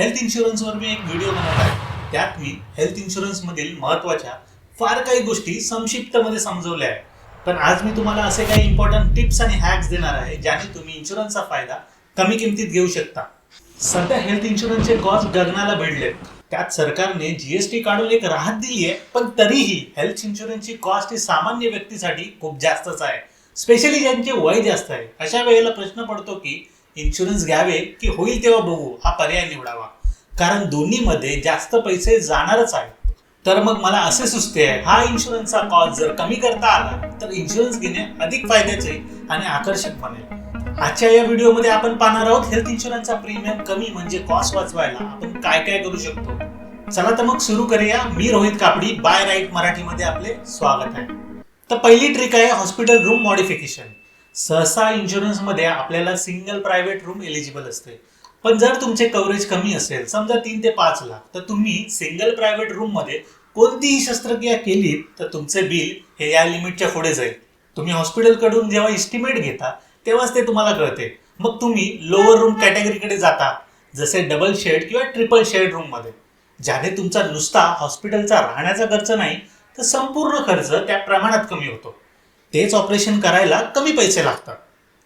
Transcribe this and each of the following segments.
Health इन्शुरन्सवर मी एक video बनवला आहे. त्यात मी हेल्थ इन्शुरन्समधील महत्त्वाच्या फार काही गोष्टी संक्षिप्तमध्ये समजवल्या आहेत. पण आज मी तुम्हाला असे काही इम्पॉर्टंट टिप्स आणि हॅक्स देणार आहे ज्याने तुम्ही इन्शुरन्सचा फायदा कमी किमतीत घेऊ शकता. सध्या हेल्थ इन्शुरन्सचे कॉस्ट गगनाला भिडले त्यात सरकारने जीएसटी काढून एक राहत दिली आहे पण तरीही हेल्थ इन्शुरन्सची कॉस्ट ही सामान्य व्यक्तीसाठी खूप जास्तच आहे. स्पेशली ज्यांचे वय जास्त आहे. अशा वेळेला प्रश्न पडतो की इन्शुरन्स घ्यावे की होईल तेव्हा बघू हा पर्याय निवडावा. कारण दोन्हीमध्ये जास्त पैसे जाणारच आहे तर मग मला असे सुचते आहे हा इन्शुरन्सचा कॉस्ट जर कमी करता आला तर इन्शुरन्स घेणे अधिक फायद्याचे आणि आकर्षक बनेल. आजच्या या व्हिडिओमध्ये आपण पाहणार आहोत हेल्थ इन्शुरन्सचा प्रीमियम कमी म्हणजे कॉस्ट वाचवायला आपण काय काय करू शकतो? चला तर मग सुरू करूया. मी रोहित कापडी बाय राईट मराठीमध्ये आपले स्वागत आहे. तर पहिली ट्रिक आहे हॉस्पिटल रूम मॉडिफिकेशन सहसा इन्शुरन्समध्ये आपल्याला सिंगल प्रायव्हेट रूम एलिजिबल असते पण जर तुमचे कव्हरेज कमी असेल समजा तीन ते पाच लाख तर तुम्ही सिंगल प्रायव्हेट रूममध्ये कोणतीही शस्त्रक्रिया केली तर तुमचे बिल हे या लिमिटच्या पुढे जाईल. तुम्ही हॉस्पिटलकडून जेव्हा इस्टिमेट घेता तेव्हाच ते तुम्हाला कळते. मग तुम्ही लोअर रूम कॅटेगरीकडे जाता जसे डबल शेड किंवा ट्रिपल शेड रूममध्ये. ज्याने तुमचा नुसता हॉस्पिटलचा राहण्याचा खर्च नाही तर संपूर्ण खर्च त्या प्रमाणात कमी होतो. तेच ऑपरेशन करायला कमी पैसे लागतात.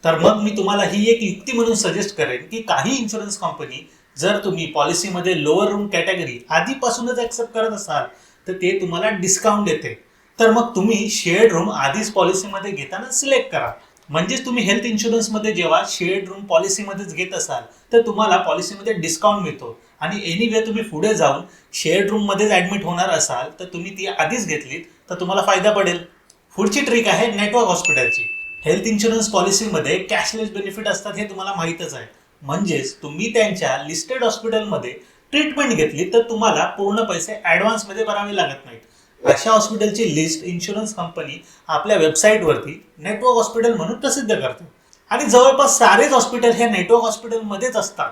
तर मग मी तुम्हाला ही एक युक्ती म्हणून सजेस्ट करेन की काही इन्शुरन्स कंपनी जर तुम्ही पॉलिसीमध्ये लोअर रूम कॅटेगरी आधीपासूनच ऍक्सेप्ट करत असाल तर ते तुम्हाला डिस्काउंट देते. तर मग तुम्ही शेअर्ड रूम आधीच पॉलिसीमध्ये घेताना सिलेक्ट करा. म्हणजेच तुम्ही हेल्थ इन्शुरन्समध्ये जेव्हा शेअर्ड रूम पॉलिसीमध्येच घेत असाल तर तुम्हाला पॉलिसीमध्ये डिस्काउंट मिळतो. आणि एनिवे तुम्ही पुढे जाऊन शेअर्ड रूममध्येच ॲडमिट होणार असाल तर तुम्ही ती आधीच घेतलीत तर तुम्हाला फायदा पडेल. पुढची ट्रिक आहे नेटवर्क हॉस्पिटलची हेल्थ इन्शुरन्स पॉलिसीमध्ये कॅशलेस बेनिफिट असतात हे तुम्हाला माहीतच आहे. म्हणजेच तुम्ही त्यांच्या लिस्टेड हॉस्पिटलमध्ये ट्रीटमेंट घेतली तर तुम्हाला पूर्ण पैसे ॲडव्हान्समध्ये भरावे लागत नाहीत. अशा हॉस्पिटलची लिस्ट इन्शुरन्स कंपनी आपल्या वेबसाईटवरती नेटवर्क हॉस्पिटल म्हणून प्रसिद्ध करते. आणि जवळपास सारेच हॉस्पिटल हे नेटवर्क हॉस्पिटलमध्येच असतात.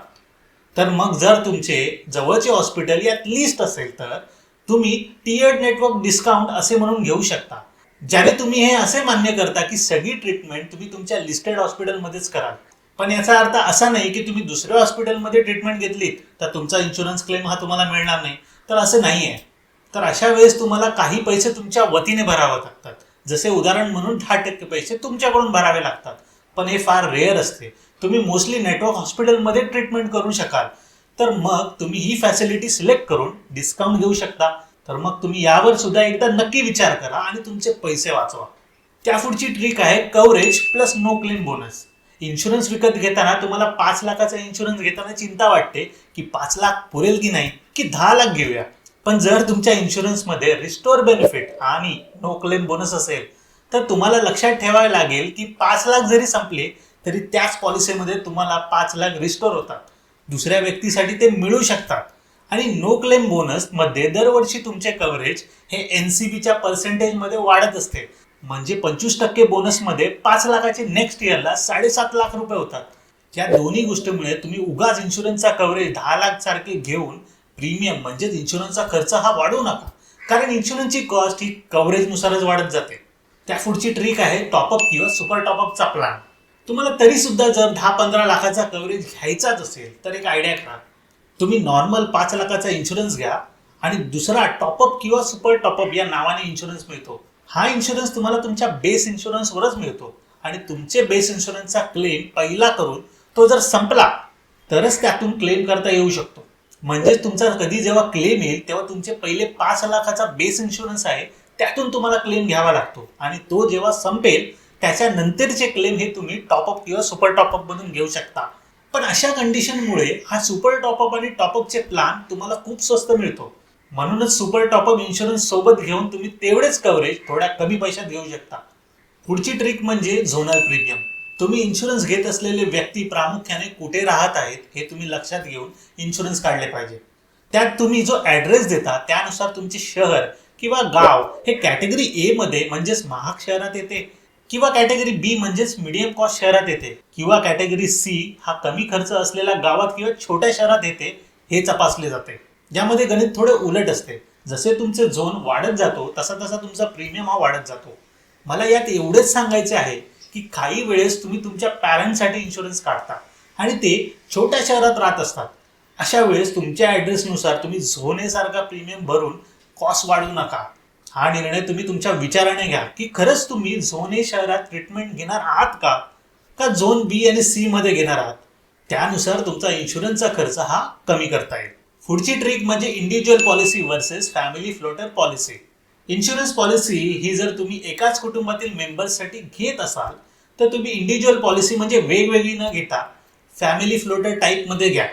तर मग जर तुमचे जवळचे हॉस्पिटल यात लिस्ट असेल तर तुम्ही टीएड नेटवर्क डिस्काउंट असे म्हणून घेऊ शकता. ज्याने तुम्ही हे असे मान्य करता की सगळी ट्रीटमेंट तुम्ही तुमच्या लिस्टेड हॉस्पिटलमध्येच कराल. पण याचा अर्थ असा नाही की तुम्ही दुसऱ्या हॉस्पिटलमध्ये ट्रीटमेंट घेतली तर तुमचा इन्शुरन्स क्लेम हा तुम्हाला मिळणार नाही. तर असं नाही आहे तर अशा वेळेस तुम्हाला काही पैसे तुमच्या वतीने भरावे लागतात. जसे उदाहरण म्हणून दहा टक्के पैसे तुमच्याकडून भरावे लागतात. पण हे फार रेअर असते. तुम्ही मोस्टली नेटवर्क हॉस्पिटलमध्ये ट्रीटमेंट करू शकाल. तर मग तुम्ही ही फॅसिलिटी सिलेक्ट करून डिस्काउंट घेऊ शकता. तर मग तुम्ही यावर सुद्धा एकदा नक्की विचार करा आणि तुमचे पैसे वाचवा. त्या पुढची ट्रिक आहे coverage plus no claim bonus insurance विकत घेताना तुम्हाला पाच लाखाचा इन्शुरन्स घेताना चिंता वाटते की पाच लाख पुरेल की नाही की दहा लाख घेऊया. पण जर तुमच्या इन्शुरन्समध्ये रिस्टोर बेनिफिट आणि नो क्लेम बोनस असेल तर तुम्हाला लक्षात ठेवावे लागेल की पाच लाख जरी संपले तरी त्याच पॉलिसीमध्ये तुम्हाला पाच लाख रिस्टोर होतात. दुसऱ्या व्यक्तीसाठी ते मिळू शकतात. आणि नो क्लेम बोनसमध्ये दरवर्षी तुमचे कव्हरेज हे एन सी बीच्या पर्सेंटेजमध्ये वाढत असते. म्हणजे पंचवीस टक्के बोनसमध्ये पाच लाखाचे नेक्स्ट इयरला साडेसात लाख रुपये होतात. या दोन्ही गोष्टीमुळे तुम्ही उगाच इन्शुरन्सचा कव्हरेज दहा लाख सारखे घेऊन प्रीमियम म्हणजेच इन्शुरन्सचा खर्च हा वाढवू नका. कारण इन्शुरन्सची कॉस्ट ही कव्हरेजनुसारच वाढत जाते. त्या पुढची ट्रिक आहे टॉपअप किंवा सुपर टॉपअपचा प्लॅन तुम्हाला तरी सुद्धा जर दहा पंधरा लाखाचा कव्हरेज घ्यायचाच असेल तर एक आयडिया करा. तुम्ही नॉर्मल पाच लाखाचा इन्शुरन्स घ्या आणि दुसरा टॉपअप किंवा सुपर टॉपअप या नावाने इन्शुरन्स मिळतो. हा इन्शुरन्स तुम्हाला तुमच्या बेस इन्शुरन्सवरच मिळतो. आणि तुमचे बेस इन्शुरन्सचा क्लेम पहिला करून तो जर संपला तरच त्यातून क्लेम करता येऊ शकतो. म्हणजेच तुमचा कधी जेव्हा क्लेम येईल तेव्हा तुमचे पहिले पाच लाखाचा बेस इन्शुरन्स आहे त्यातून तुम्हाला क्लेम घ्यावा लागतो. आणि तो जेव्हा संपेल त्याच्यानंतरचे क्लेम हे तुम्ही टॉपअप किंवा सुपर टॉपअप मधून घेऊ शकता. पण अशा कंडिशनमुळे हा सुपर टॉपअप आणि टॉपअपचे प्लान तुम्हाला खूप स्वस्त मिळतो. म्हणूनच सुपर टॉपअप इन्शुरन्स सोबत घेऊन तुम्ही तेवढेच कव्हरेज थोड्या कमी पैशात घेऊ शकता. पुढची ट्रिक म्हणजे झोनल प्रीमियम तुम्ही इन्शुरन्स घेत असलेले व्यक्ती प्रामुख्याने कुठे राहत आहेत हे तुम्ही लक्षात घेऊन इन्शुरन्स काढले पाहिजे. त्यात तुम्ही जो ॲड्रेस देता त्यानुसार तुमचे शहर किंवा गाव हे कॅटेगरी ए मध्ये म्हणजेच महाग शहरात येते. किंवा कॅटेगरी बी म्हणजेच मिडियम कॉस्ट शहरात येते. किंवा कॅटेगरी सी हा कमी खर्च असलेल्या गावात किंवा छोट्या शहरात येते हे तपासले जाते. यामध्ये गणित थोडे उलट असते. जसे तुमचे झोन वाढत जातो तसा तसा तुमचा प्रीमियम हा वाढत जातो. मला यात एवढेच सांगायचे आहे की काही वेळेस तुम्ही तुमच्या पॅरेंटसाठी इन्शुरन्स काढता आणि ते छोट्या शहरात राहत असतात. अशा वेळेस तुमच्या ॲड्रेसनुसार तुम्ही झोनेसारखा प्रीमियम भरून कॉस्ट वाढवू नका. हा निर्णय तुम्ही तुमच्या विचाराने घ्या की खरंच तुम्ही झोने शहरात ट्रीटमेंट घेणार आहात का? का झोन बी आणि सी मध्ये घेणार आहात? त्यानुसार तुमचा इन्शुरन्सचा खर्च हा कमी करता येईल. पुढची ट्रिक म्हणजे individual policy versus family floater policy insurance policy ही जर तुम्ही एकाच कुटुंबातील मेंबर्ससाठी घेत असाल तर तुम्ही इंडिव्हिज्युअल पॉलिसी म्हणजे वेगवेगळी न घेता फॅमिली फ्लोटर टाईपमध्ये घ्या.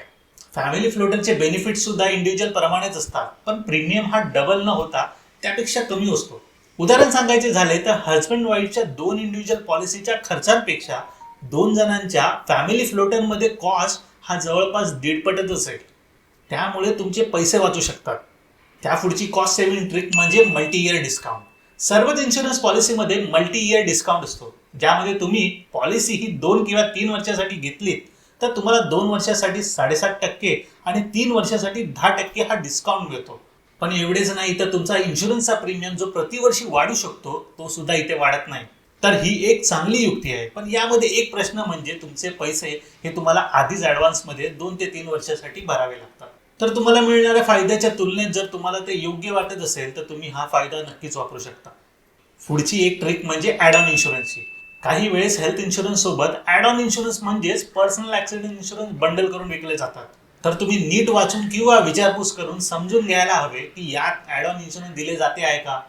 फॅमिली फ्लोटरचे बेनिफिट सुद्धा इंडिव्हिज्युअल प्रमाणेच असतात पण प्रीमियम हा डबल न होता त्यापेक्षा कमी असतो. उदाहरण सांगायचे झाले तर हजबंड वाईफच्या दोन इंडिव्हिज्युअल पॉलिसीच्या खर्चांपेक्षा दोन जणांच्या फॅमिली फ्लोटरमध्ये कॉस्ट हा जवळपास दीडपटच असेल त्यामुळे तुमचे पैसे वाचू शकतात. त्या पुढची कॉस्ट सेव्हिंग ट्रिक म्हणजे मल्टी इयर डिस्काउंट सर्वच इन्शुरन्स पॉलिसीमध्ये मल्टी इयर डिस्काउंट असतो. ज्यामध्ये तुम्ही पॉलिसी ही दोन किंवा तीन वर्षासाठी घेतलीत तर तुम्हाला दोन वर्षासाठी साडेसात टक्के आणि तीन वर्षासाठी दहा टक्के हा डिस्काउंट मिळतो. पण एवढेच नाही तर तुमचा इन्शुरन्सचा प्रीमियम जो प्रतिवर्षी वाढू शकतो तो सुद्धा इथे वाढत नाही. तर ही एक चांगली युक्ती आहे. पण यामध्ये एक प्रश्न म्हणजे तुमचे पैसे हे तुम्हाला आधीच ॲडव्हान्समध्ये दोन ते तीन वर्षासाठी भरावे लागतात. तर तुम्हाला मिळणाऱ्या फायद्याच्या तुलनेत जर तुम्हाला ते योग्य वाटत असेल तर तुम्ही हा फायदा नक्कीच वापरू शकता. पुढची एक ट्रिक म्हणजे ॲड ऑन इन्शुरन्सची काही वेळेस हेल्थ इन्शुरन्स सोबत ॲड ऑन इन्शुरन्स म्हणजेच पर्सनल ऍक्सिडेंट इन्शुरन्स बंडल करून विकले जातात. तर तुम्ही नीट वाचून किंवा विचारपूस करून समजून घ्यायला हवे की यात ॲड ऑन इन्शुरन्स दिले जाते आहे का?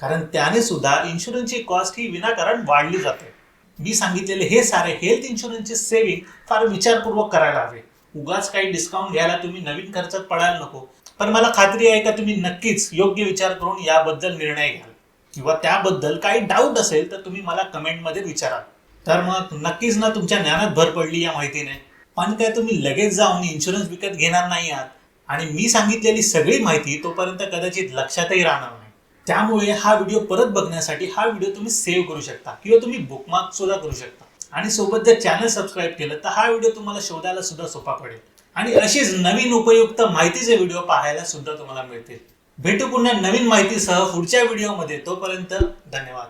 कारण त्याने सुद्धा इन्शुरन्सची कॉस्ट ही विनाकारण वाढली जाते. मी सांगितलेले हे सारे हेल्थ इन्शुरन्सचे सेव्हिंग फार विचारपूर्वक करायला हवे. उगाच काही डिस्काउंट घ्यायला तुम्ही नवीन खर्चात पडायला नको. पण मला खात्री आहे का तुम्ही नक्कीच योग्य विचार करून याबद्दल निर्णय घ्याल? किंवा त्याबद्दल काही डाऊट असेल तर तुम्ही मला कमेंटमध्ये विचारा. तर मग नक्कीच ना तुमच्या ज्ञानात भर पडली या माहितीने. पण काय तुम्ही लगेच जाऊन इन्शुरन्स विकत घेणार नाही आहात. आणि मी सांगितलेली सगळी माहिती तोपर्यंत कदाचित लक्षातही राहणार नाही. त्यामुळे हा व्हिडिओ परत बघण्यासाठी हा व्हिडिओ तुम्ही सेव्ह करू शकता किंवा तुम्ही बुकमार्क सुद्धा करू शकता. आणि सोबत जर चॅनल सबस्क्राईब केलं तर हा व्हिडिओ तुम्हाला शोधायला सुद्धा सोपा पडेल. आणि अशीच नवीन उपयुक्त माहितीचे व्हिडिओ पाहायला सुद्धा तुम्हाला मिळतील. भेटू पुन्हा नवीन माहितीसह पुढच्या व्हिडिओमध्ये तोपर्यंत धन्यवाद.